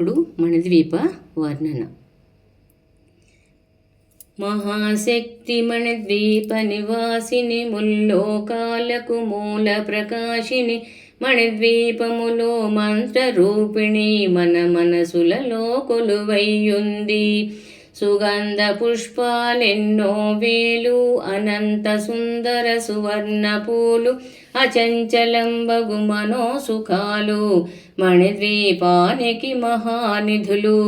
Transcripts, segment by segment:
ఇప్పుడు ద్వీప వర్ణన. మహాశక్తి మణిద్వీప నివాసిని ముల్లోకాలకు మూల ప్రకాశిని మణిద్వీపములో మంత్రరూపిణి మన మనసులలో కొలువయ్యుంది సుగంధ పుష్పాలెన్నో వేలు అనంత సుందర సువర్ణ పూలు అచంచలంబగు మనో సుఖాలు మణిద్వీపానికి మహానిధులు.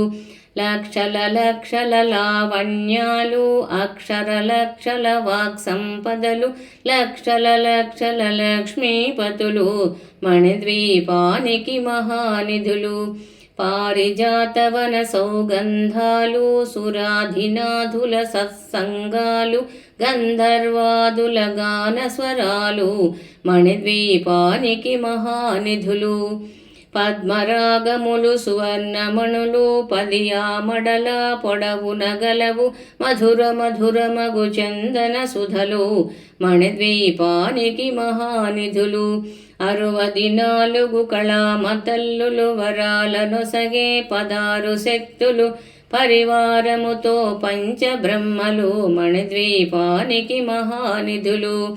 లక్షల లక్షల లావణ్యాలు అక్షర లక్షల వాక్ సంపదలు లక్షల లక్షల లక్ష్మీపతులు మణిద్వీపానికి మహానిధులు. పారిజాతవన సౌగంధాలు సురాధినాథుల సత్సంగాలు గంధర్వాదుల గాన స్వరాలు మణిద్వీపానికి మహానిధులు. పద్మరాగములు సువర్ణమణులు పదియామడల పొడవున గలవు మధుర మధురమగు చందన సుధలు మణిద్వీపానికి మహానిధులు. అరవది నాలుగు కళామతల్లులు వరాలను సగే పదారు శక్తులు పరివారముతో పంచబ్రహ్మలు మణిద్వీపానికి మహానిధులు.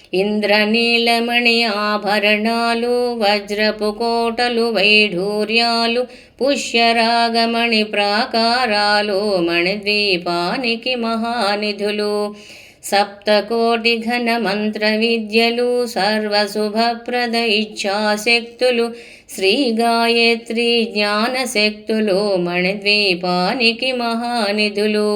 ఇంద్రనీలమణి ఆభరణాలు వజ్రపు కోటలు వైఢూర్యాలు పుష్యరాగమణి ప్రాకారాలు మణిద్వీపానికి మహానిధులు సప్తకోటి ఘన మంత్ర విద్యలు సర్వశుభప్రద ఇచ్ఛాశక్తులు శ్రీ గాయత్రి జ్ఞానశక్తులు మణిద్వీపానికి మహానిధులు.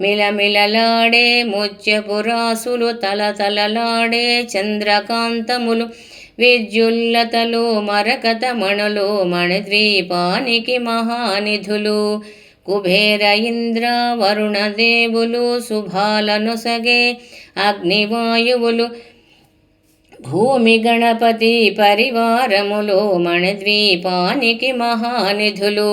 మిలమిలలాడే ముత్యపురాసులు తలతలలాడే చంద్రకాంతములు విద్యుల్లతలు మరకత మణులు మణిద్వీపానికి మహానిధులు కుబేర ఇంద్ర వరుణదేవులు శుభాలను సగే అగ్నివాయువులు భూమి గణపతి పరివారములు మణిద్వీపానికి మహానిధులు.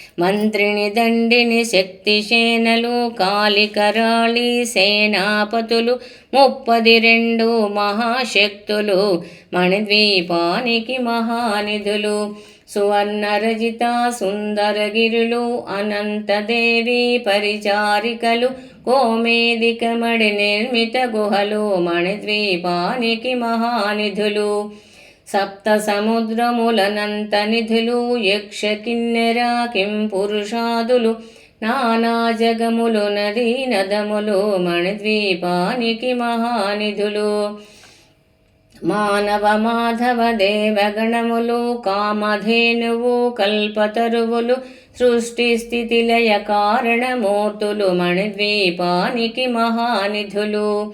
మంత్రిని దండిని శక్తి సేనలు కాలికరాళి సేనాపతులు ముప్పది రెండు మహాశక్తులు మణిద్వీపానికి మహానిధులు సువర్ణరజిత సుందరగిరులు అనంతదేవి పరిచారికలు కోమేదికమడి నిర్మిత గుహలు మణిద్వీపానికి మహానిధులు. సప్త సముద్రములనంత నిధులు యక్ష కిన్నెర కిం పురుషాదులు నానా జగములు నదీ నదములు మణిద్వీపానికి మహానిధులు. మానవ మాధవ దేవగణములు కామధేనువు కల్పతరువులు సృష్టి స్థితిలయ కారణమూర్తులు మణిద్వీపానికి మహానిధులు.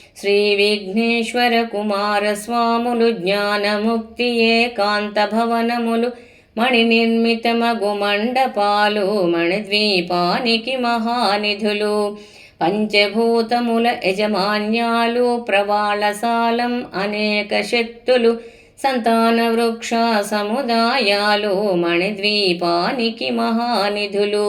శ్రీ విఘ్నేశ్వర కుమార స్వాములు జ్ఞానముక్తి ఏకాంత భవనములు మణి నిర్మితమగు మండపాలు మణిద్వీపానికి మహానిధులు పంచభూతముల యజమాన్యాలు ప్రవాళసాలం అనేక శక్తులు సంతాన వృక్ష సముదాయాలు మణిద్వీపానికి మహానిధులు.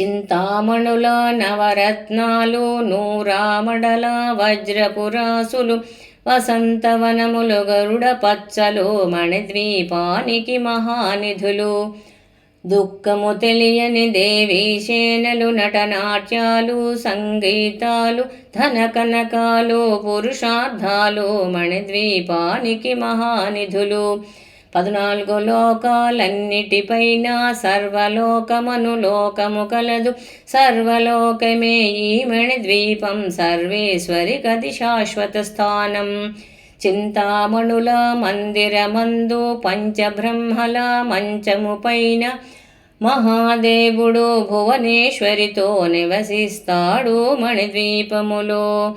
చింతామణుల నవరత్నాలు నూరామడల వజ్రపురాసులు వసంతవనములు గరుడ పచ్చలు మణిద్వీపానికి మహానిధులు. దుఃఖము తెలియని దేవీశేనలు నటనాట్యాలు సంగీతాలు ధన కనకాలు పురుషార్థాలు మణిద్వీపానికి మహానిధులు. పద్నాలుగు లోకాలన్నిటిపైన సర్వలోకమను లోకము కలదు. సర్వలోకమే ఈ మణిద్వీపం సర్వేశ్వరి గది శాశ్వత స్థానం. చింతామణుల మందిరమందు పంచబ్రహ్మల మంచము పైన మహాదేవుడు భువనేశ్వరితో నివసిస్తాడు మణిద్వీపములో.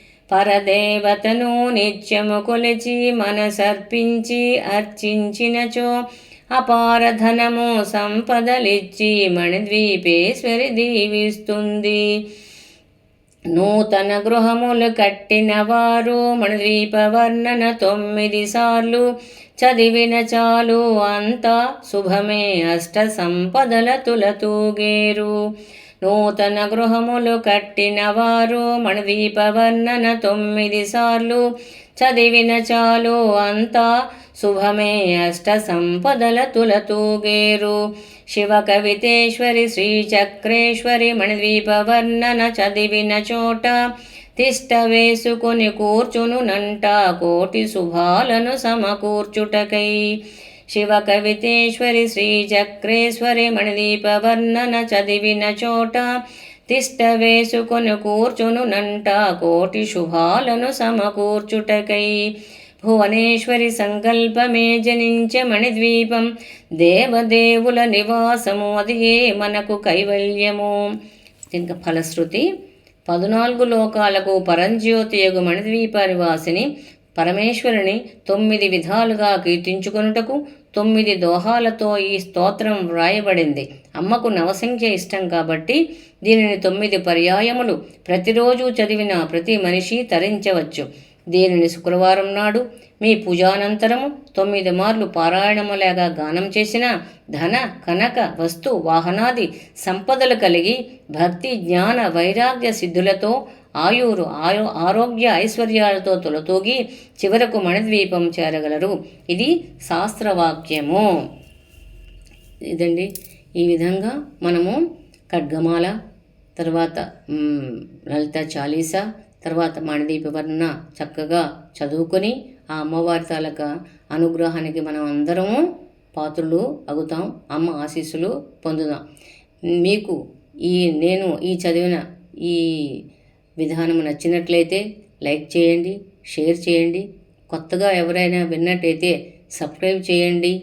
పరదేవతను నిత్యము కొలిచి మనసర్పించి అర్చించినచో అపార ధనము సంపదలిచ్చి మణిద్వీపేశ్వరి దీవిస్తుంది. నూతన గృహములు కట్టిన వారు మణిద్వీప వర్ణన తొమ్మిది సార్లు చదివిన చాలు అంతా శుభమే అష్ట సంపదల తులతూగేరు. నూతన గృహములు కట్టిన వారు వర్ణన తొమ్మిది సార్లు. చదివిన చాలు అంతా శుభమే అష్ట సంపదల తులతూగేరు శివ కవితేశ్వరి శ్రీచక్రేశ్వరి మణిద్వీప వర్ణన చదివిన చోట తిష్ట వేసుకొని కూర్చును నంట కోటి శుభాలను సమకూర్చుటకై. శివ కవితేశ్వరి శ్రీచక్రేశ్వరి మణిదీప వర్ణన చదివిన చోట తిష్ట వేసుకొని కూర్చును నంట కోటి శుభాలను సమకూర్చుటకై భువనేశ్వరి సంకల్పమే జనించ మణిద్వీపం దేవదేవుల నివాసము అదియే మనకు కైవల్యము? ఇంకా ఫలశ్రుతి పద్నాలుగు లోకాలకు పరంజ్యోతి పరంజ్యోతియగు మణిద్వీప నివాసిని పరమేశ్వరుని తొమ్మిది విధాలుగా కీర్తించుకొనుటకు తొమ్మిది దోహాలతో ఈ స్తోత్రం వ్రాయబడింది. అమ్మకు నవసంఖ్య ఇష్టం కాబట్టి దీనిని తొమ్మిది పర్యాయములు ప్రతిరోజు చదివిన ప్రతి మనిషి తరించవచ్చు. దీనిని శుక్రవారం నాడు మీ పూజానంతరము తొమ్మిది మార్లు పారాయణములేగా గానం చేసిన ధన కనక వస్తు వాహనాది సంపదలు కలిగి భక్తి జ్ఞాన వైరాగ్య సిద్ధులతో ఆయూరు ఆయో ఆరోగ్య ఐశ్వర్యాలతో తొలతూగి చివరకు మణిద్వీపం చేరగలరు. ఇది శాస్త్రవాక్యము. ఇదండి. ఈ విధంగా మనము ఖడ్గమాల తర్వాత లలిత చాలీసా తర్వాత మణిదీప వర్ణ చక్కగా చదువుకొని ఆ అమ్మవారి తాలక అనుగ్రహానికి మనం అందరము పాత్రులు అగుతాం అమ్మ ఆశీస్సులు పొందుదాం. మీకు ఈ నేను ఈ చదివిన ఈ విధానం నచ్చినట్లయితే లైక్ చేయండి షేర్ చేయండి. కొత్తగా ఎవరైనా విన్నట్టయితే సబ్స్క్రైబ్ చేయండి.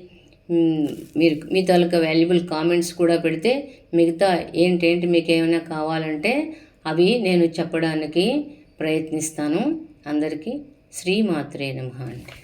మీరు మీ తాలూకా వాల్యుబుల్ కామెంట్స్ కూడా పెడితే మిగతా ఏంటేంటి మీకు ఏమైనా కావాలంటే అవి నేను చెప్పడానికి ప్రయత్నిస్తాను. అందరికీ శ్రీమాత్రే నమ అంటే